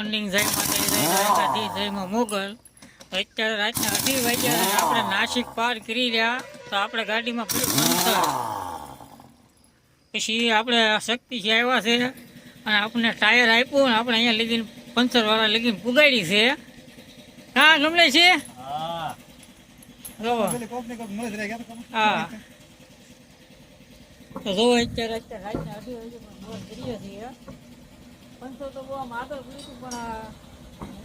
Morning જય માતા જય જય માં મોગલ. અત્યારે રાતના અઢી વાગ્યા આપણે નાસિક પાર કરી રહ્યા તો આપણે ગાડીમાં પછી આપણે આ શક્તિથી આવ્યા છે અને આપણને ટાયર આપ્યું અને આપણે અહીંયા લગીને પંચરવાળા લગીને પુગાડી છે. હા ગમલે છે? હા. તો જો અત્યારે અત્યારે રાતના અઢી વાગ્યામાં કરીએ છીએ. પંચર તો બહુ પડ્યું હતું, પણ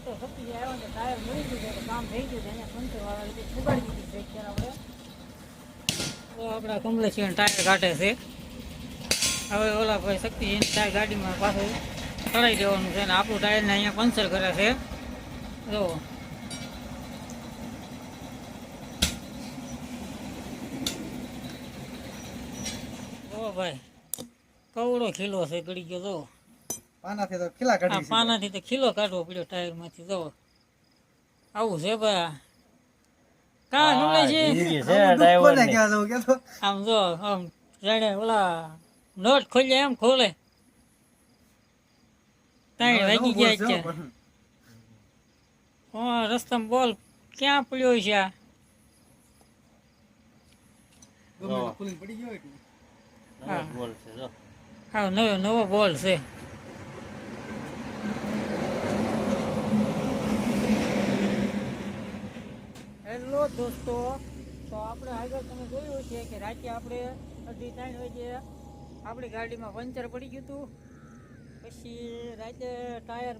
તો શક્તિ આવ્યો ને ટાયર મળી ગયું છે કામ થઈ ગયું છે પંચો પંચરવાળા રીતે ફુગાડી દીધી છે અત્યારે આપણે. તો આપણા કમલેશી ટાયર કાઢે છે. હવે ઓલા ભાઈ શક્તિ ટાયર ગાડીમાં પાછું ચડાવી દેવાનું છે અને આપણું ટાયરને અહીંયા પંચર કરે છે. જો. જો ભાઈ, કવડો ખીલો છે, ગળી ગયો, જો. પાનાથી તો ખીલા કાઢી છે. પાનાથી તો ખીલો કાઢવો પડ્યો ટાયરમાંથી જો આવું છે ભાઈ કા નુલે છે? આમાં જવું જો આમ જાણે ઓલા નોટ ખોલે એમ ખોલે. ત્રણ વાગી ગયા છે છે હા રસ્તામાં બોલ ક્યાં પડ્યો છે આ? હા નવો નવો બોલ છે. દોસ્તો, તો આપણે આગળ તમે જોયું છે કે રાતે આપણે અઢી ત્રણ વાગે આપણી ગાડીમાં પંચર પડી ગયું હતું. પછી રાતે ટાયર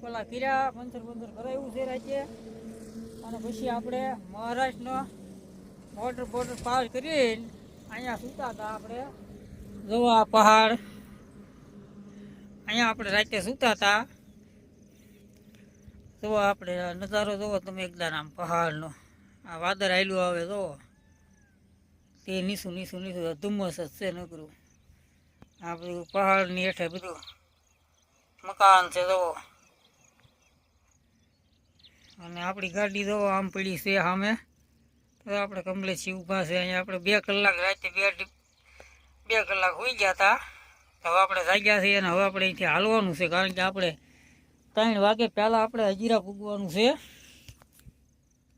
પેલા કર્યા પંચર પંચર કરાવ્યું છે રાતે. અને પછી આપણે મહારાષ્ટ્રનો બોર્ડર બોર્ડર પાર કરીને અહીંયા સૂતા હતા આપણે. જોવો પહાડ. અહીંયા આપણે રાતે સૂતા હતા. જોવો આપણે, નજારો જુઓ તમે એકદમ આમ પહાડનો. આ વાદળ આયલું આવે, જુઓ. તે નીસું નીસું નીસું ધુમ્મસ જ છે નકરું. આ બધું પહાડની હેઠે બધું મકાન છે, જુઓ. અને આપણી ગાડી, જુઓ, આમ પડી છે સામે. તો આપણે કમલેશી ઊભા છે, અહીંયા આપણે બે કલાક રાતે બે બે કલાક હોઈ ગયા હતા હવે આપણે જાગ્યા છીએ અને હવે આપણે અહીંથી હાલવાનું છે, કારણ કે આપણે ત્રણ વાગે પહેલાં આપણે હજીરા પૂગવાનું છે.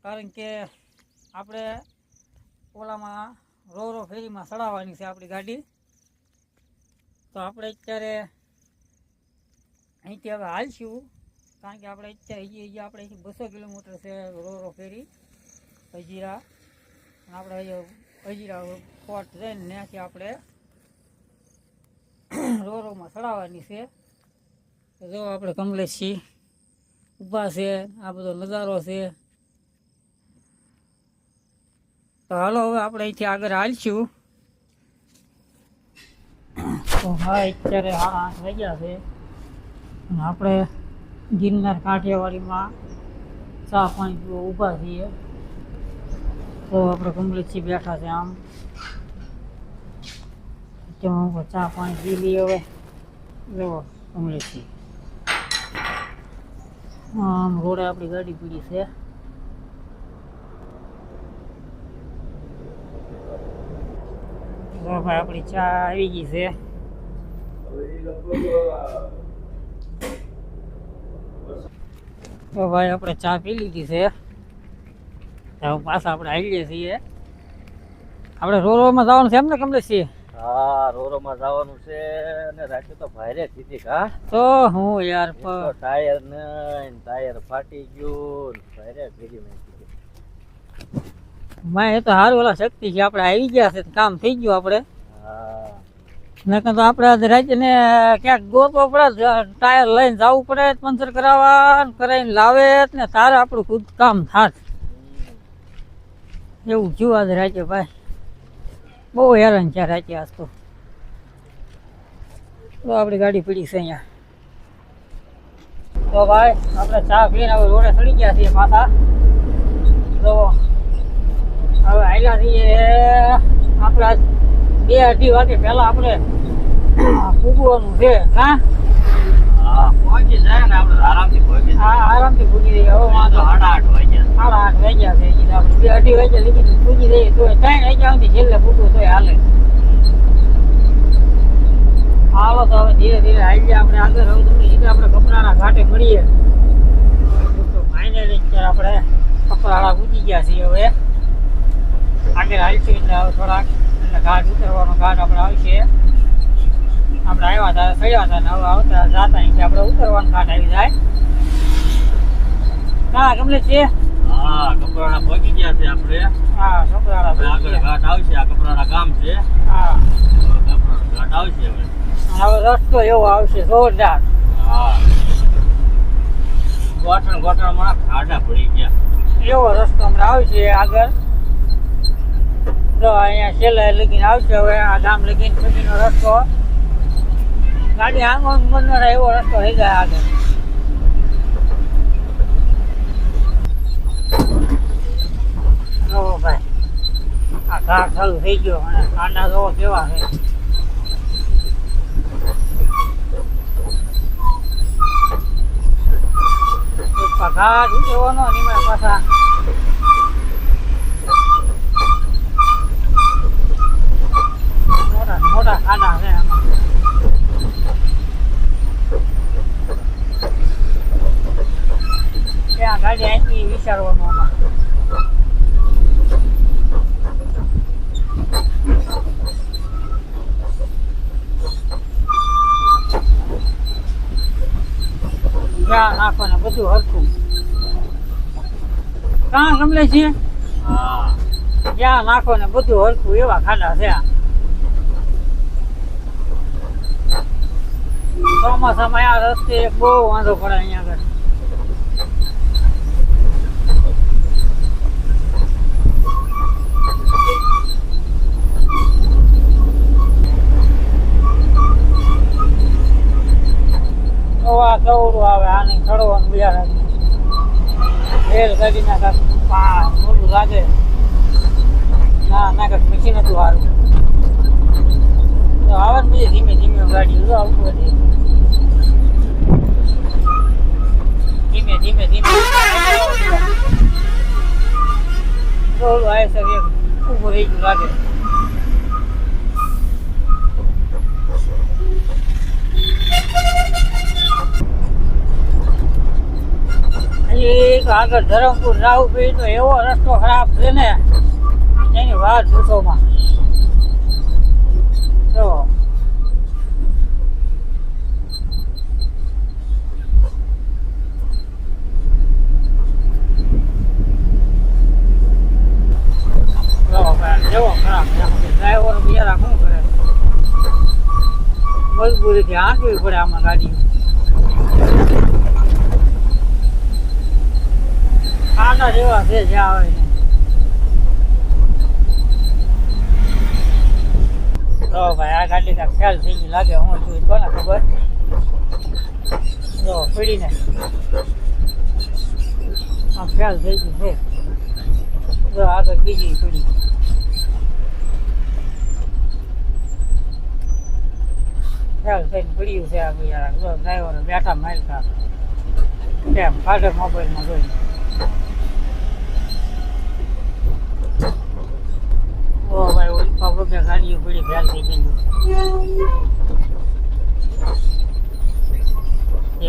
કારણ કે આપણે ઓલામાં રો રો ફેરીમાં ચડાવવાની છે આપણી ગાડી. તો આપણે અત્યારે અહીંથી હવે હાલશું. કારણ કે આપણે અત્યારે હજી હજી આપણે અહીંથી બસો કિલોમીટર છે રો રો ફેરી હજીરા આપણે હજીરા પોટ જઈને ત્યાંથી આપણે રો રોમાં ચડાવવાની છે. જો આપણે કમલેશ છીએ. ઊભા છે, આ બધો નજારો છે. તો હાલો હવે આપણે અહીંથી આગળ હાલશું. તો હા, અત્યારે હા આઠ વાગ્યા છે. અને આપણે ગિરનાર કાંઠિયાવાડીમાં ચા પાણી પીવા ઊભા છીએ. તો આપણે કમલેશજી બેઠા છે આમ. તેમાં ચા પાણી પી લઈએ હવે. કમલેશ કમલેશજી. આમ રોડે આપણી ગાડી પડી છે. ભાઈ આપણી ચા આવી ગઈ છે. તો ભાઈ આપણે ચા પી લીધી છે. પાછા આપણે આવીએ છીએ. આપણે રોરોમાં જવાનું છે એમ ને કમલેશજી? હા રોરોમાં જવાનું છે અને રાતે તો ભારે થીધી હા તો હું યાર ટાયર નહીં ટાયર ફાટી ગયું ને ભારે ભેગી નાખી મેં એ તો હારું ઓલા શક્તિ છે આપણે આવી ગયા છે કામ થઈ ગયું આપણે. હા. નકર તો આપણે આજ રાતને ક્યાંક ગોતવો પડે ટાયર લઈને જવું પડે પંચર કરાવવા કરાવીને લાવે ને તારે આપણું ખુદ કામ થાત. એવું થયું આજ રાતે ભાઈ. બહુ હેરાન છે રાતે આજ તો. આપણી ગાડી પડી છે અહીંયા. તો ભાઈ આપણે ચા પીને હવે રોડે ચડી ગયા છીએ પાછા. તો હવે આયલા છીએ આપણે બે અઢી વાગે પહેલા આપણે પૂગવાનું છે હા? હા પહોંચી જાય ને આપણે આરામથી પહોંચી આ આરામથી પૂજી દઈએ હવે વાંધો સાડા આઠ વાગ્યા સાડા આઠ વાગ્યા છે આપણે બે અઢી વાગ્યા લીધી પૂજી દઈએ તો ત્રણ વાગ્યા સુધી છેલ્લે પૂગવું તોય આવો તો હવે ધીરે ધીરે આવી આપણે આગળ હવે તમને સીધા આપણે કપરાના ઘાટે મળીએ. ફાઇનલી અત્યારે આપણે કપરાળા ઉજી ગયા છીએ હવે. આગળ હાલશું એટલે હવે થોડાક. એટલે ઘાટ ઉતરવાનો ઘાટ આપણે આવશે. આપણે આવ્યા હતા ચડ્યા હતા હવે આવતા જાતા આપણે ઉતરવાનો ઘાટ આવી જાય. હા ગમલે છે? હા કપરાણા પહોંચી ગયા છે આપણે. હા કપરાળા આગળ ઘાટ આવશે આ ગામ છે. હા. ઘાટ આવશે હવે. હવે રસ્તો એવો આવશે જોરદાર. હા. ગોઠણ ગોઠણમાં ખાડા પડી ગયા. એવો રસ્તો હમણાં આવશે આગળ. તો અહીંયા છેલ્લે લગીને આવશે હવે આ ગામ લગીને સુધીનો રસ્તો. ગાડી આંગણ બનવાનો એવો રસ્તો થઈ જાય આગળ જોવો ઘાટ ચાલુ થઈ ગયો અને ખાડા તો કેવા છે? ઘાટ ઉતરવાનો અને એમાં પાછા. મોટા મોટા ખાડા છે આમાં. ત્યાં ગાડી અહીંથી વિચારવાનું. હરખું. કાં ગમલે છે? જ્યાં નાખો ને બધું હરખું, એવા ખાડા છે ચોમાસામાં આ રસ્તે બહુ વાંધો પડે અહીંયા આગળ. તો આ આવે, આને ચડવાનું બિયારણ ફેલ કાંક પા મોટું લાગે. ના ના, કાંક મીઠી હતું સારું આવે ને બીજી ધીમે ધીમે ગાડી આવતું હતી ધીમે ધીમે ધીમે. તો આવે સર એક ઊભું રહી ગયું લાગે. એક આગળ ધરમપુર જવું પડી તો એવો રસ્તો ખરાબ છે ને, એની વાત પૂછોમાં જો. મજબૂરી થી આંકવી પડે આમાં ગાડી આના જેવા છે જ્યાં આવે તો ભાઈ, આ ગાડી કાંઈક ખ્યાલ થઈ ગઈ લાગે, હું છું કોને ખબર. જો, પડીને. આમ ખ્યાલ થઈ ગયું છે. જો, આગળ બીજી પડી. ખ્યાલ થઈને પડ્યું છે આ જો ડ્રાઈવર બેઠા મારતા. કેમ? ફાટે મોબાઈલમાં જોઈને ઓ પગ ગાડીઓ પડી ખ્યાલ થઈ ગઈ.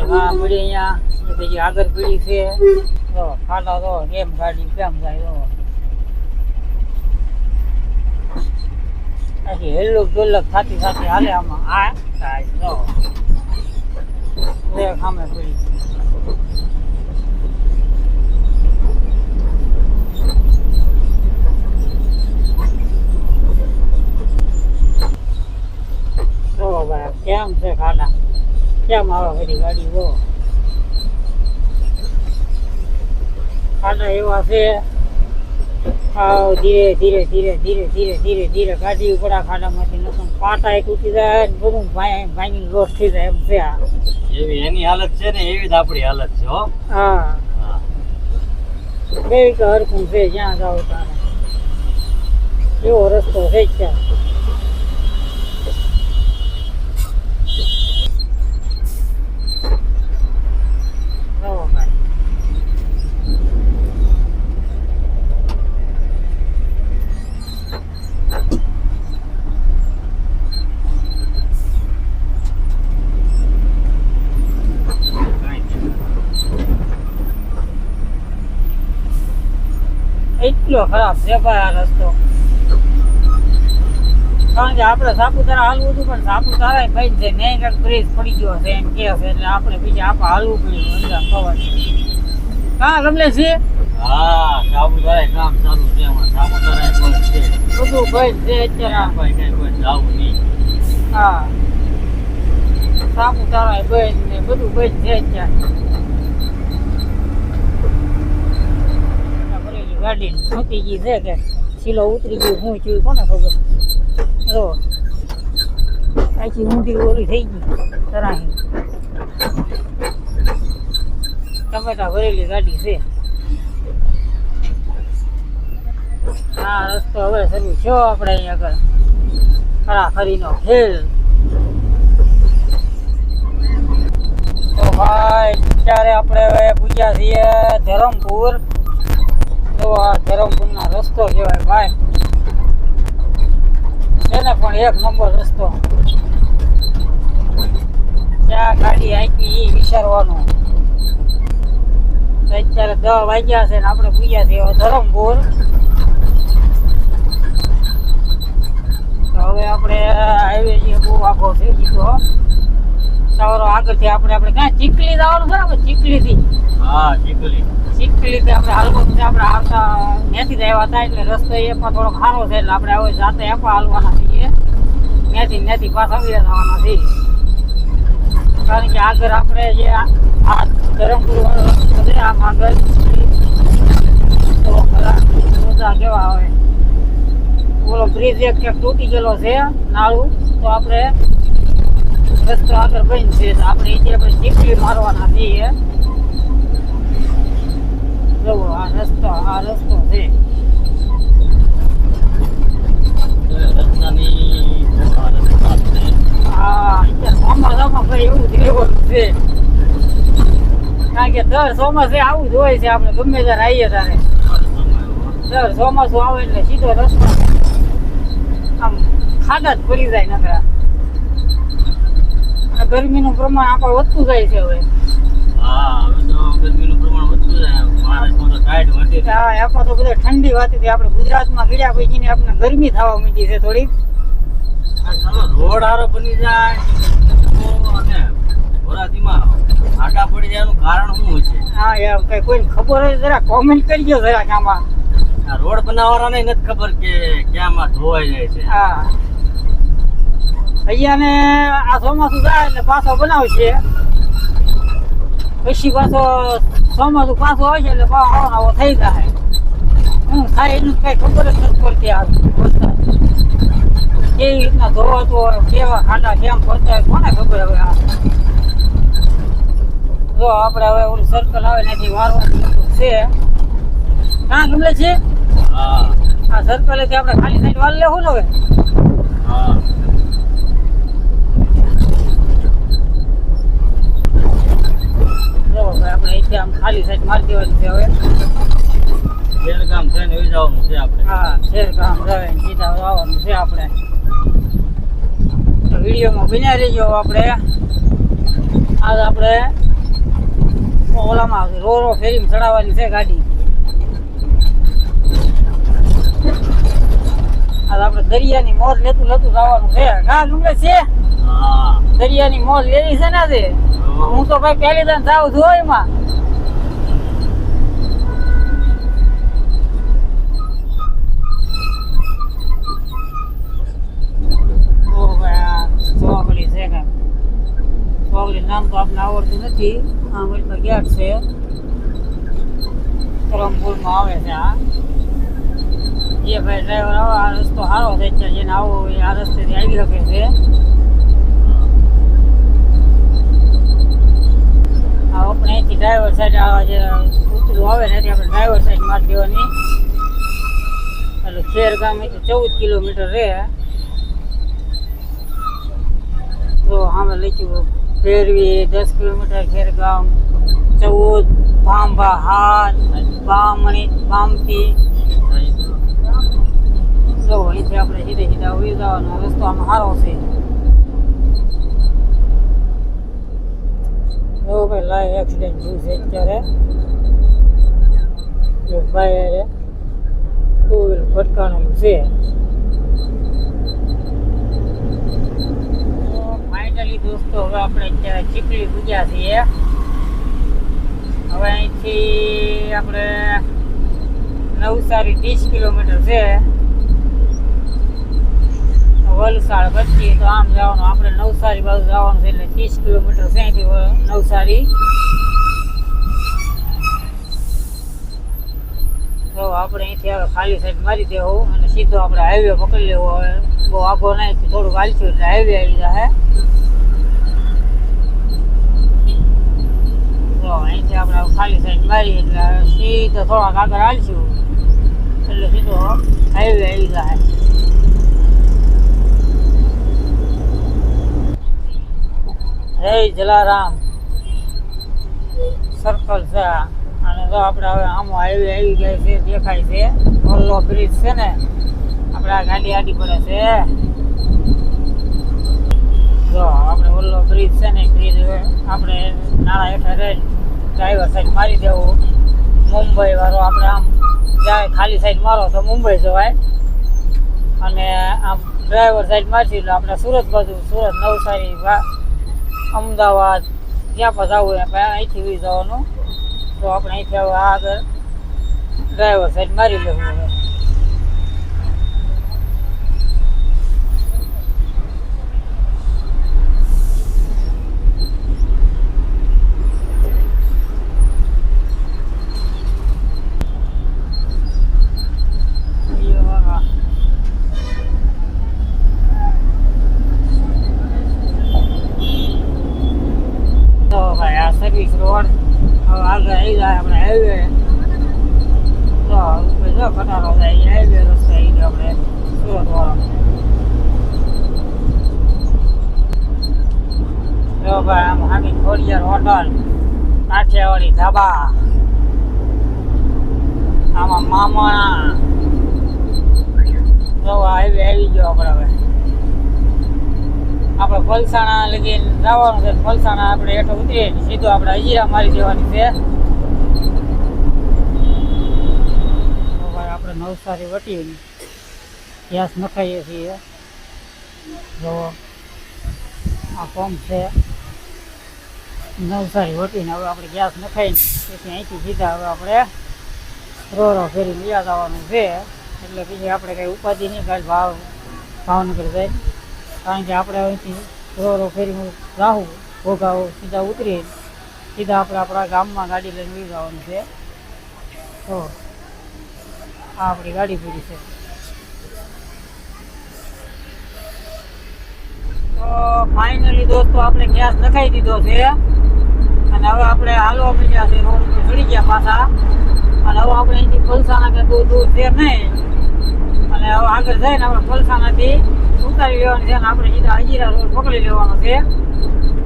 આ પડી અહીંયા. એ બીજી આગળ પડી છે. તો ખાતા તો એમ ગાડી, કેમ જાય, તો. આખી હેલ્લુક ડોલક ખાતી થાતી હાલે આમાં. આ થાય તો સામે પડી જો ભાઈ કેમ છે ખાડા કેમ આવે બધી ગાડી જો આના એવા છે. આવ ધીરે ધીરે ધીરે ધીરે ધીરે ધીરે ધીરે ગાડી ઉપર આ ખાડામાંથી નતું પાટા તૂટી જાય ને બધું ભાઈ ભાઈ લોસ થઈ જાય એમ છે આ. એવી એની હાલત છે ને એવી જ આપણી હાલત છે હો. બે કે હરખું છે જ્યાં જાવ તારે. એવો રસ્તો છે જ ત્યાં જુઓ ભાઈ. એટલો ખરાબ છે ભાઈ આ રસ્તો. કારણ કે આપણે સાપુતારા હાલવું હતું પણ સાપુતારા ભાઈ છે કંઈક બ્રિજ પડી ગયો છે એમ કે છે એટલે આપણે બીજે આપણે હાલવું પડ્યું અંદર ખબર હા રમલે છે હા સાપુતારા કામ ચાલુ છે હમણાં સાપુતારા બંધ છે. બધું ભાઈ છે અત્યારે ભાઈ કઈ કોઈ જાવું નહીં. હા. સાપુતારા ભાઈ ને બધું ભાઈ છે અત્યારે ભરેલી ગાડી ખૂટી ગઈ છે કે શીલો ઉતરી ગયો, હું છું કોને ખબર? જો. આખી ઊંધી ઓલી થઈ ગઈ, તરાહી. ટમેટા ભરેલી ગાડી છે. આ રસ્તો હવે શરૂ થયો આપણે અહીંયા આગળ. ખરાખરીનો ખેલ. તો ભાઈ અત્યારે આપણે હવે પૂજ્યા છીએ ધરમપુર. તો ગાડી આપી એ વિચારવાનું. અત્યારે દસ વાગ્યા છે ને આપણે પૂજ્યા છીએ ધરમપુર. તો હવે આપણે હાઈવે જે બહુ આખો થઈ ગયો. સવારો આગળથી આપણે આપણે ક્યાં ચીકલી જવાનું બરાબર? ચીકલી થી હા ચીકલી ચીકલીથી આપણે હાલવાનું છે આપણે આવતા ત્યાંથી જ આવ્યા હતા એટલે રસ્તો એ પણ થોડોક સારો છે એટલે આપણે હવે જાતે એપા હાલવાના છીએ. ત્યાંથી ત્યાંથી પાછા આવી જવાના છીએ. કારણ કે આગળ આપણે જે આ ધરમપુર વાળો રસ્તો છે આમ આગળ તો કેવા આવે. ઓલો બ્રિજ એક તૂટી ગયેલો છે નાળું તો આપણે રસ્તો આગળ બંધ છે આપણે એ આપણે ચીકલી મારવાના છીએ. જવો આ રસ્તો આ રસ્તો છે. જ કારણ કે દર ચોમાસે આવું જ હોય છે આપણે ગમે ત્યારે આવીએ ત્યારે. દર ચોમાસું આવે એટલે સીધો રસ્તો આમ ખાડા જ પડી જાય નકરા ગરમીનું પ્રમાણ આપણે વધતું જાય છે હવે. હા હવે તો ગરમીનું પ્રમાણ વધતું જાય. મહારાષ્ટ્રમાં તો ટાઈટ વધી હા એમાં તો બધા ઠંડી વાતી આપણે ગુજરાતમાં ગયા પછીની આપણે ગરમી થવા માંડી છે થોડી. ચાલો રોડ હારો બની જાય. અને વરાતીમાં આટા પડી જવાનું કારણ શું છે? હા યાર કઈ કોઈને ખબર હોય જરા કોમેન્ટ કરજો જરાક આમાં. આ રોડ બનાવવાના નથી ખબર કે ક્યાંમાં ધોવાઈ જાય છે. હા. અહીંયા ને આ ચોમાસું જાય એટલે પાછો બનાવશે પછી પાછો ચોમાસું પાછો હોય છે એટલે પાછો આવો થઈ જાય. શું થાય એનું કઈ ખબર જ નથી પડતી આ કેવી રીતના ધોવાતો હોય કેવા ખાડા કેમ ફરતા હોય કોને ખબર હવે આ? જો આપણે હવે ઓલું સર્કલ આવે નથી મારવાનું છે. ક્યાં ગમે છે? હા. આ સર્કલેથી આપણે ખાલી સાઈડ વાળ લેવું ને હવે? હા. જો આપણે અહીંથી આમ ખાલી સાઈડ મારી દેવાની છે હવે. ખેરગામ થઈને આવી જવાનું છે આપણે. હા શેર કામ સીધા આવવાનું છે આપણે. તો વિડીયોમાં બન્યા રહીજો આપણે. આજ આપણે ઓલામાં રો રો ફેરીમાં ચડાવવાની છે ગાડી. આજ આપણે દરિયાની મોજ લેતું લેતું જવાનું છે. ગમે છે. દરિયાની મોજ લેવી છે ને આજે? હું તો ભાઈ પહેલી દન જાઉં છું એમાં. નામ તો આપણે આવડતું નથી. આમ ગેટ છે. ધરમપુરમાં આવે છે આ. જે ભાઈ ડ્રાઈવર આવે, આ રસ્તો સારો છે. જેને આવો આ રસ્તેથી આવી શકે છે. આપણે અહીંથી ડ્રાઈવર સાઈડ આ ઉતરું આવે ને ત્યાં આપણે ડ્રાઈવર સાઈડ મારી દેવાની. એટલે ખેર ગામ ચૌદ કિલોમીટર રહે. તો સામે લખ્યું ફેરવી દસ કિલોમીટર, ખેરગામ ચૌદ, ભાંભા હાથ બામણી, બામતી. જો અહીંથી આપણે સીધે સીધા ઉડી જવાનો રસ્તો આમ સારો છે. જો ભાઈ લાઈવ એક્સિડન્ટ થયું છે અત્યારે. એક ભાઈ વ્હીલ ભટકાણેલું છે. ફાઇનલી દોસ્તો, હવે આપણે અત્યારે ચીકલી પૂજ્યા છીએ. હવે અહીંથી આપણે નવસારી ત્રીસ કિલોમીટર છે. વલસાડ વચ્ચે તો આમ જવાનું. આપણે નવસારી બાજુ જવાનું છે એટલે ત્રીસ કિલોમીટર અહીંથી નવસારી. તો આપણે અહીંથી હવે ખાલી સાઈડ મારી દેવું અને સીધો આપણે હાઈવે પકડી લેવો હવે. બહુ આગો નહીં થોડું હાલશું એટલે હાઈવે આવી જાય તો અહીંથી આપણે ખાલી સાઈડ મારી એટલે સીધો થોડાક આગળ હાલશું. એટલે સીધો હાઈવે આવી જાય જય જલારામ. સર્કલ છે અને તો આપણે હવે આમ હાઈવે આવી ગઈ છે, દેખાય છે. ઓલ્લો બ્રિજ છે ને? આપણે આ ગાડી આડી પડે છે. જો, આપણે ઓલ્લો બ્રિજ છે ને બ્રિજ આપણે નાળા હેઠળ રહી. ડ્રાઈવર સાઈડ મારી દેવું. મુંબઈ વાળો આપણે આમ જાય, ખાલી સાઈડ મારો તો મુંબઈ જવાય. અને આમ ડ્રાઈવર સાઈડ મારશી એટલે આપણે સુરત બાજુ, સુરત નવસારી અમદાવાદ, જ્યાં પણ જવું હોય. આપણે અહીંથી બી જવાનું. તો આપણે અહીંથી આગળ ડ્રાઈવર સાઈડ મારી લેવું હવે અయ్యో. તો ભાઈ આ સર્વિસ રોડ હવે આગળ આવી જાય આપણે હાઈવે તો ઉપર જો કટારો જાય હાઈવે રસ્તે આવી ગયો આપણે સુરત વાળો જો ભાઈ આમ હામી ખોડિયાર હોટલ કાઠિયાવાડી ધાબા આમાં મામા જો હાઈવે આવી ગયો આપણે હવે આપણે પલસાણા લગી જવાનું છે પલસાણા આપણે હેઠો ઉતરીએ ને સીધું આપણે અજીરા મારી દેવાની છે. તો ભાઈ આપણે નવસારી વટી ગેસ નખાઈએ છીએ. જો, આ પંપ છે. નવસારી વટીને હવે આપણે ગેસ નખાઈને તેથી અહીંથી સીધા હવે આપણે રો રો ફેરી લઈ જવાનું છે. એટલે પછી આપણે કઈ ઉપાધિ નહીં, કાંઈ ભાવ ભાવનગર જાય. કારણ કે આપણે અહીંથી રો ફેરી હું રાહું ભોગાવો સીધા ઉતરી. સીધા આપણે આપણા ગામમાં ગાડી લઈને લઈ જવાનું છે. તો આ આપણી ગાડી પૂરી છે. તો ફાઇનલી દોસ્તો આપણે ગેસ નખાઈ દીધો છે. અને હવે આપણે હાલવા મળ્યા છે રોડ ઉપર ચડી ગયા પાછા. અને હવે આપણે અહીંથી ફલસાણા કે દૂર દૂર છે નહીં. અને હવે આગળ જઈને આપણે પલસાણાથી ઉતારી લેવાની છે અને આપણે સીધા હજીરા રોડ પકડી લેવાનો છે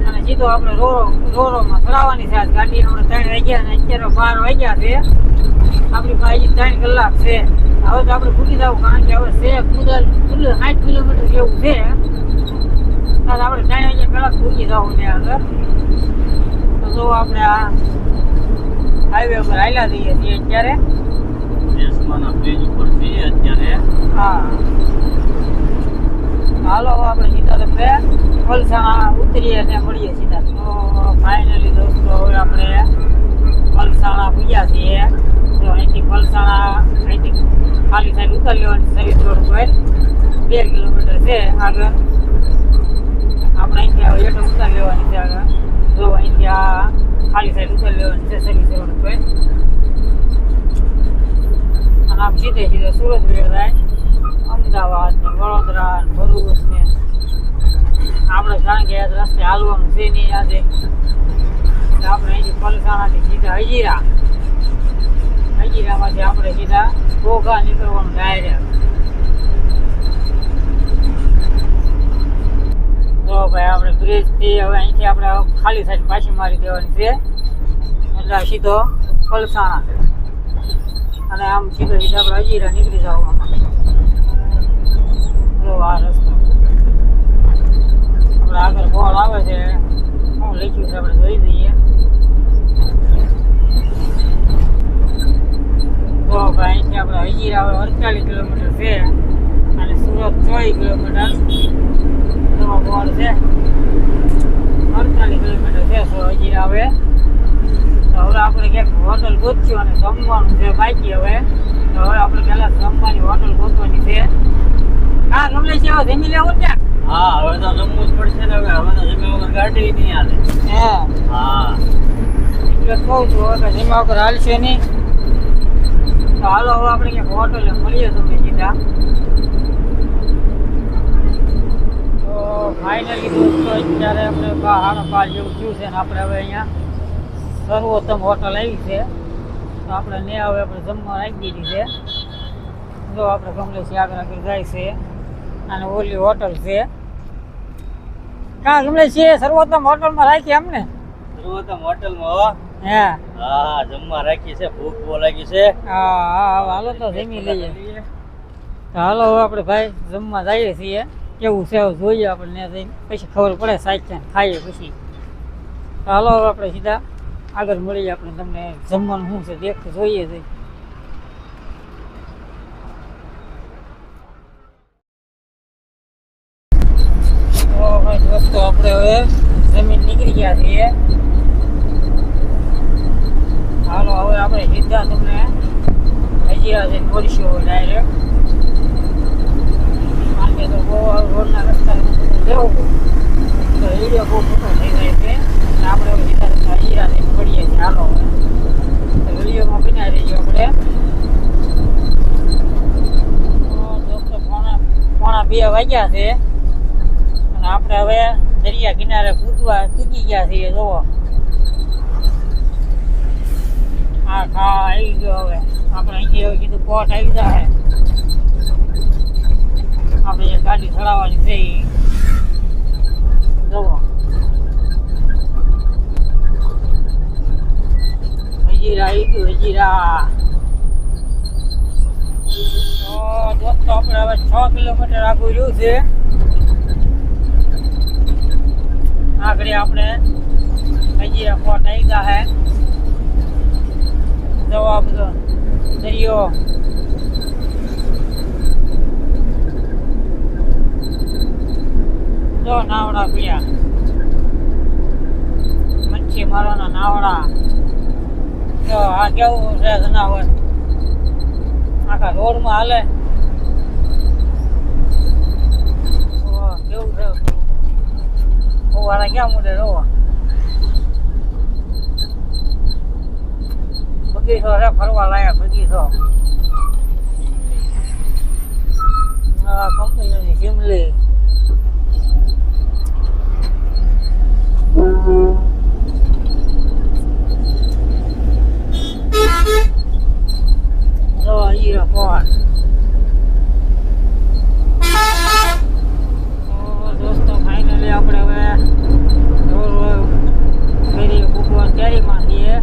અને સીધો આપણે રોરો રોરોમાં ચડાવવાની છે આજ ગાડી આપણે ત્રણ વાગ્યા અને અત્યારે બાર વાગ્યા છે આપણી પાસે ત્રણ કલાક છે હવે તો આપણે ફૂટી જવું કારણ કે હવે છે કુદર કુલ સાઠ કિલોમીટર જેવું છે આપણે ત્રણ વાગ્યા કલાક ફૂટી જવું ને આગળ તો જો આપણે આ હાઈવે ઉપર હાલ્યા જઈએ છીએ અત્યારે દેશમાંના બ્રિજ ઉપર છીએ અત્યારે હા હાલો હવે આપણે સીધા તમે વલસાણા ઉતરીએ અને મળીએ સીધા તો ફાઇનલી દોસ્તો હવે આપણે વલસાણા પૂજ્યા છીએ તો અહીંથી વલસાણા અહીંથી ખાલી સાઈડ ઉતારી લેવાની સર્વિસ રોડ પર બે કિલોમીટર છે આગળ આપણે અહીંથી હવે હેઠળ ઉતારી લેવાની છે આગળ જો અહીંથી આ ખાલી સાઈડ ઉતારી લેવાની છે સર્વિસ રોડ પર અને આમ સીધે સીધે સુરત વેળ જાય અમદાવાદ ને વડોદરા ને ભરૂચ આપણે જાણ કે રસ્તે હાલવાનું છે નહીં આજે. આપણે અહીંથી પલસાણાથી સીધા હજીરા. હજીરામાંથી આપણે સીધા ઘોઘા નીકળવાનું ડાયરેક્ટ ભાઈ આપણે બ્રિજથી હવે અહીંથી આપણે ખાલી સાઈડ પાછી મારી દેવાની છે. એટલે સીધો ફલસાણા અને આમ સીધો સીધો આપણે હજીરા નીકળી જવું આમાં જો આ રસ્તો. આપણે આગળ બોર્ડ આવે છે? શું લખ્યું છે, આપણે જોઈ દઈએ તો અહીંથી આપણે હજી આવે અડતાલીસ કિલોમીટર છે અને સુરત ચોવીસ કિલોમીટર. નવા બોર્ડ છે? અડતાલીસ કિલોમીટર છે સો હજી આવે તો હવે આપણે ક્યાંક હોટલ ગોતશું અને જમવાનું છે બાકી હવે. તો હવે આપણે પહેલાં જમવાની હોટલ ગોતવાની છે. હા ગમે છે હવે જમી લેવું ત્યાં હા હવે તો જમવું જ પડશે ને હવે. હવે તો જમ્યા વગર ગાડી નહીં હાલે. હે. હા. એટલે કહું છું હવે કે જમા વગર હાલશે નહીં. તો હાલો હવે આપણે ક્યાંક હોટલે મળીએ તમે સીધા. તો ફાઇનલી દોસ્તો અત્યારે આપણે બા હાડા બાર જેવું થયું છે ને આપણે હવે અહીંયા સર્વોત્તમ હોટલ આવી છે. તો આપણે ને હવે આપણે જમવા રાખી દીધી છે. જો આપણે કમલેશી આગળ આગળ જાય છે. અને ઓલી હોટલ છે. કાં છે સર્વોત્તમ હોટલમાં રાખી અમને. સર્વોત્તમ હોટલમાં? હો. હે જમવા રાખી છે ભૂખ બહુ લાગી છે. હા હા હાલો તો જમી લઈએ. તો હાલો હવે આપણે ભાઈ જમવા જઈએ છીએ. કેવું છે જોઈએ આપણે ત્યાં જઈને. પછી ખબર પડે સાચે ખાઈએ પછી. હાલો હવે આપણે સીધા આગળ મળીએ આપણે તમને જમવાનું શું છે દેખ જોઈએ છે તો ભાઈ દોસ્તો આપણે હવે જમીન નીકળી ગયા છીએ. હાલો, હવે આપણે સીધા તમને હજીરા જઈને મળીશું ડાયરેક્ટ કારણ કે તો બહુ રોડના રસ્તા જવું. તો વીડિયો બહુ મોટો થઈ જાય છે. આપણે હવે સીધા તમને હજીરા જઈને મળીએ છીએ. હાલો તો વિડીયોમાં બના રહીએ આપણે. પોણા બે વાગ્યા છે. અને આપણે હવે દરિયા કિનારે કૂદવા કૂદી ગયા છીએ જોવો હા આવી ગયો હવે. આપણે અહીંથી હવે કીધું પોટ આવી જાય આપણે જે ગાડી ચડાવવાની છે જોવો હજીરા આવી ગયું, હજીરા. તો આપણે હવે છ કિલોમીટર આગળ રહ્યું છે. આગળ આપણે હજી પોટ આવી ગયા હે જવાબ દરિયો. જો નાવડા પીયા મચ્છી મારવાના નાવડા. જો આ કેવું છે જનાવર? આખા રોડમાં હાલે. કેવું છે? ઓવાળા ક્યાં મૂડે જોવા બગીચો છે ફરવા લાયક બગીચો આ કંપનીની શિમલી જો હીરો કોણ તો ફાઇનલી આપણે હવે રોડ ફેરી બુકવા કેરીમાં છીએ.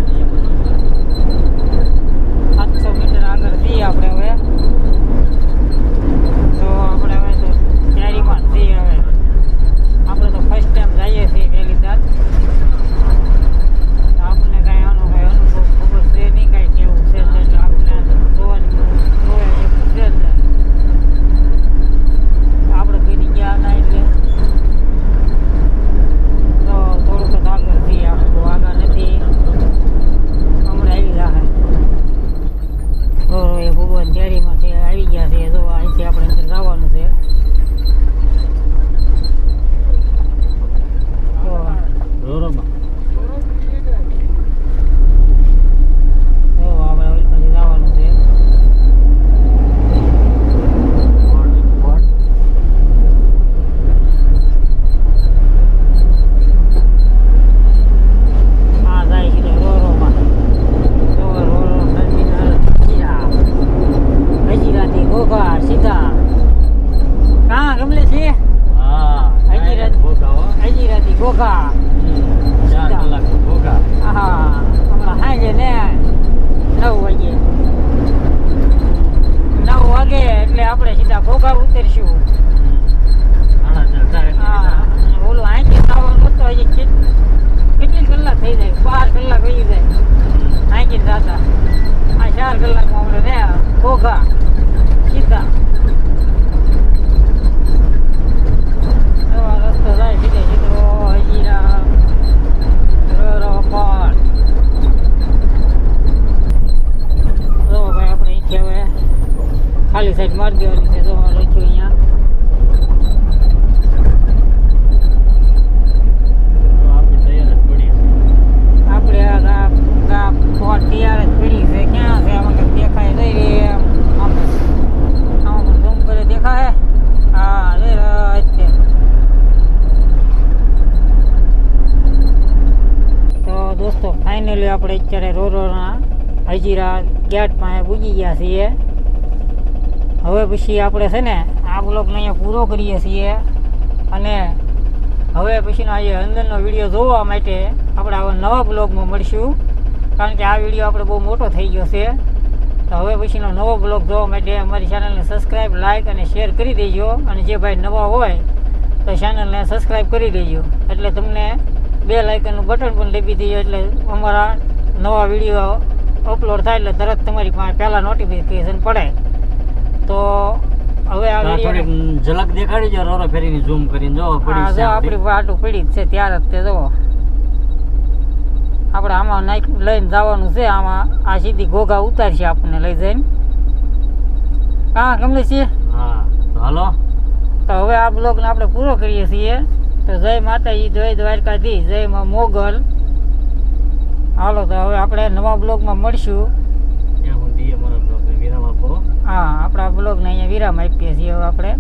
ગયા છીએ. હવે પછી આપણે છે ને આ બ્લોગને અહીંયા પૂરો કરીએ છીએ અને હવે પછીનો જે અંદરનો વીડિયો જોવા માટે આપણે આવા નવા બ્લોગમાં મળશું. કારણ કે આ વીડિયો આપણે બહુ મોટો થઈ ગયો છે. તો હવે પછીનો નવો બ્લોગ જોવા માટે અમારી ચેનલને સબસ્ક્રાઈબ લાઇક અને શેર કરી દેજો. અને જે ભાઈ નવા હોય તો ચેનલને સબસ્ક્રાઈબ કરી દેજો. એટલે તમને બે લાઇકનનું બટન પણ દબી દેજો એટલે અમારા નવા વીડિયો અપલોડ થાય એટલે તરત તમારી પાસે પહેલાં નોટિફિકેશન પડે. તો હવે આ ઝલક દેખાડી જો રોરો ફેરીની ઝૂમ કરીને જો પડી છે આપણી. વાટું પડી જ છે ત્યારે જ તે જો. આપણે આમાં નાખ લઈને જવાનું છે આમાં આ સીધી ઘોઘા ઉતારશે આપણને લઈ જઈને. હા ગમે છે. હા તો હાલો. તો હવે આ બ્લોગને આપણે પૂરો કરીએ છીએ. તો જય માતાજી જય દ્વારકાધીશ જય મા મોગલ. હાલો તો હવે આપણે નવા બ્લોગમાં મળશું. હા આપણા બ્લોગને અહીંયા વિરામ આપીએ છીએ હવે આપણે.